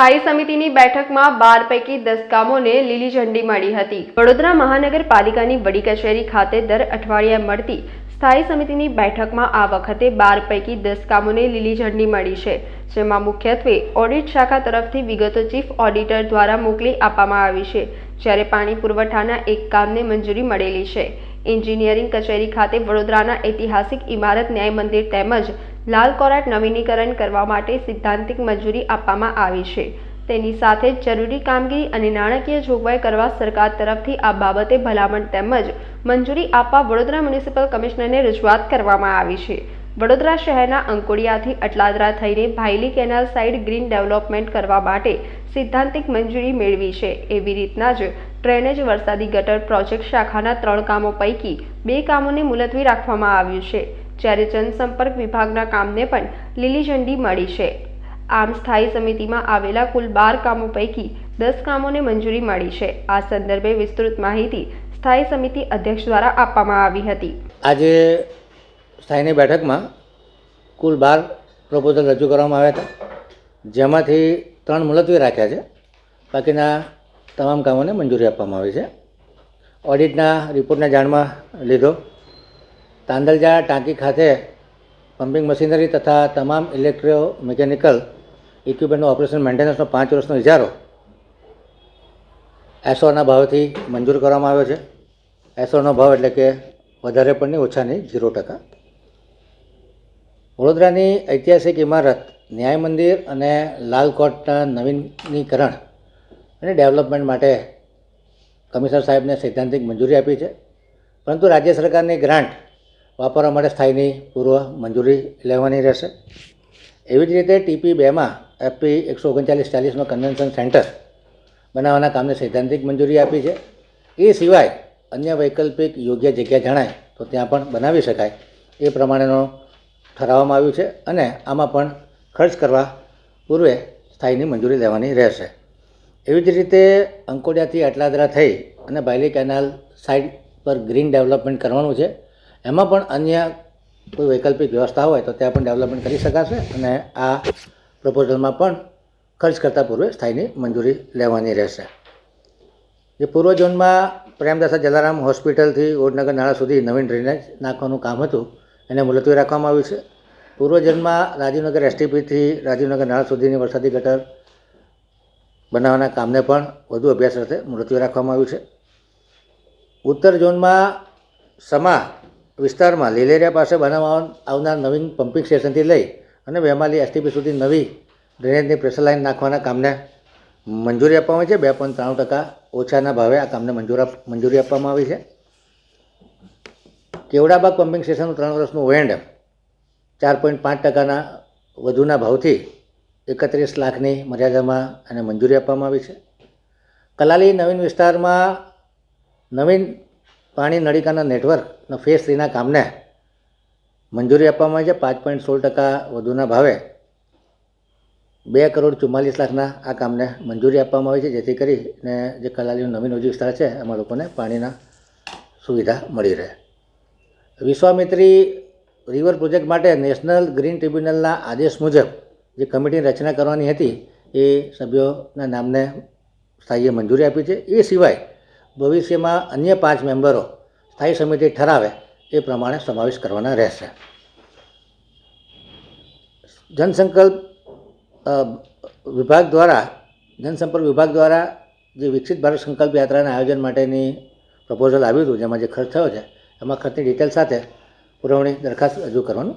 સ્થાયી સમિતિની બેઠકમાં બાર પૈકી દસ કામોને લીલી ઝંડી મળી હતી. વડોદરા મહાનગરપાલિકાની વડી કચેરી ખાતે દર અઠવાડિયે મળતી સ્થાયી સમિતિની બેઠકમાં આ વખતે બાર પૈકી દસ કામોને લીલી ઝંડી મળી છે, જેમાં મુખ્યત્વે ઓડિટ શાખા તરફથી વિગતો ચીફ ઓડિટર દ્વારા મોકલી આપવામાં આવી છે, જ્યારે પાણી પુરવઠાના એક કામને મંજૂરી મળેલી છે. એન્જિનિયરિંગ કચેરી ખાતે વડોદરાના ઐતિહાસિક ઇમારત ન્યાય મંદિર તેમજ લાલ કોરાટ નવીનીકરણ કરવા માટે સિદ્ધાંતિક મંજૂરી આપવામાં આવી છે. તેની સાથે જ જરૂરી કામગીરી અને નાણાકીય જોગવાઈ કરવા સરકાર તરફથી આ બાબતે ભલામણ તેમજ મંજૂરી આપવા વડોદરા મ્યુનિસિપલ કમિશનરને રજૂઆત કરવામાં આવી છે. વડોદરા શહેરના અંકોડિયાથી અટલાદરા થઈને Bhayli canal side green development કરવા માટે સિદ્ધાંતિક મંજૂરી મેળવી છે. એવી રીતના જ ડ્રેનેજ વરસાદી ગટર પ્રોજેક્ટ શાખાના ત્રણ કામો પૈકી બે કામોને મુલતવી રાખવામાં આવ્યું છે. જ્યારે જનસંપર્ક વિભાગના કામને પણ લીલી ઝંડી મળી છે. આમ સ્થાયી સમિતિમાં આવેલા કુલ બાર કામો પૈકી દસ કામોને મંજૂરી મળી છે. આ સંદર્ભે વિસ્તૃત માહિતી સ્થાયી સમિતિ અધ્યક્ષ દ્વારા આપવામાં આવી હતી. આજે સ્થાયીની બેઠકમાં કુલ બાર પ્રપોઝલ રજૂ કરવામાં આવ્યા હતા. જેમાંથી ત્રણ મુલતવી રાખ્યા છે. બાકીના તમામ કામોને મંજૂરી આપવામાં આવી છે. ઓડિટના રિપોર્ટને જાણમાં લીધો. તાંદલજા ટાંકી ખાતે પમ્પિંગ મશીનરી તથા તમામ ઇલેક્ટ્રો મિકેનિકલ ઇક્વિપમેન્ટનું ઓપરેશન, મેન્ટેનન્સનો પાંચ વર્ષનો ઇજારો એસોના ભાવથી મંજૂર કરવામાં આવ્યો છે. એસોનો ભાવ એટલે કે વધારે પણ નહીં ઓછા નહીં ઝીરો ટકા. વડોદરાની ઐતિહાસિક ઇમારત, ન્યાય મંદિર અને લાલ કોટના નવીનીકરણ અને ડેવલપમેન્ટ માટે કમિશનર સાહેબને સૈદ્ધાંતિક મંજૂરી આપી છે. પરંતુ રાજ્ય સરકારની ગ્રાન્ટ વાપરવા માટે સ્થાયીની પૂર્વ મંજૂરી લેવાની રહેશે. એવી જ રીતે ટીપી બેમાં એફપી એકસો ઓગણચાલીસ ચાલીસમાં કન્વેન્શન સેન્ટર બનાવવાના કામને સૈદ્ધાંતિક મંજૂરી આપી છે. એ સિવાય અન્ય વૈકલ્પિક યોગ્ય જગ્યા જણાય તો ત્યાં પણ બનાવી શકાય એ પ્રમાણેનો ઠરાવવામાં આવ્યું છે અને આમાં પણ ખર્ચ કરવા પૂર્વે સ્થાયીની મંજૂરી લેવાની રહેશે. એવી જ રીતે અંકોડિયાથી આટલાદરા થઈ અને બાયલી કેનાલ સાઇડ પર ગ્રીન ડેવલપમેન્ટ કરવાનું છે. એમાં પણ અન્ય કોઈ વૈકલ્પિક વ્યવસ્થા હોય તો ત્યાં પણ ડેવલપમેન્ટ કરી શકાશે અને આ પ્રપોઝલમાં પણ ખર્ચ કરતાં પૂર્વે સ્થાયીની મંજૂરી લેવાની રહેશે. જે પૂર્વ ઝોનમાં પ્રેમદાસા જલારામ હોસ્પિટલથી ઓડનગર નાળા સુધી નવીન ડ્રેનેજ નાખવાનું કામ હતું, એને મુલતવી રાખવામાં આવ્યું છે. પૂર્વ ઝોનમાં રાજીવનગર એસટીપીથી રાજીવનગર નાળા સુધીની વરસાદી ગટર બનાવવાના કામને પણ વધુ અભ્યાસ સાથે મુલતવી રાખવામાં આવ્યું છે. ઉત્તર ઝોનમાં સમા વિસ્તારમાં લીલેરિયા પાસે બનાવવા આવનાર નવીન પમ્પિંગ સ્ટેશનથી લઈ અને વેમાલી એસટીપી સુધી નવી ડ્રેનેજની પ્રેશર લાઇન નાખવાના કામને મંજૂરી આપવામાં આવી છે? બે પોઈન્ટ ત્રાણું ટકા ઓછાના ભાવે આ કામને મંજૂર મંજૂરી આપવામાં આવી છે. કેવડાબાગ પમ્પિંગ સ્ટેશનનું ત્રણ વર્ષનું વેન્ડ ચાર પોઈન્ટ પાંચ ટકાના વધુના ભાવથી એકત્રીસ લાખની મર્યાદામાં એને મંજૂરી આપવામાં આવી છે. કલાલી નવીન વિસ્તારમાં નવીન પાણી નળિકાના નેટવર્કના ફેસ થ્રીના કામને મંજૂરી આપવામાં આવી છે. પાંચ પોઈન્ટ સોળ ટકા વધુના ભાવે બે કરોડ ચુમ્માલીસ લાખના આ કામને મંજૂરી આપવામાં આવી છે. જેથી કરીને જે કલાલીનો નવીન ઉજી વિસ્તાર છે, એમાં લોકોને પાણીના સુવિધા મળી રહે. વિશ્વામિત્રી રિવર પ્રોજેક્ટ માટે નેશનલ ગ્રીન ટ્રિબ્યુનલના આદેશ મુજબ જે કમિટીની રચના કરવાની હતી, એ સભ્યોના નામને સ્થાયીએ મંજૂરી આપી છે. એ સિવાય ભવિષ્યમાં અન્ય પાંચ મેમ્બરો સ્થાયી સમિતિ ઠરાવે એ પ્રમાણે સમાવેશ કરવાના રહેશે. જનસંકલ્પ વિભાગ દ્વારા, જનસંપર્ક વિભાગ દ્વારા જે વિકસિત ભારત સંકલ્પ યાત્રાના આયોજન માટેની પ્રપોઝલ આવ્યું હતું, જેમાં જે ખર્ચ થયો છે, એમાં ખર્ચની ડિટેલ સાથે પુરવણી દરખાસ્ત રજૂ કરવાનું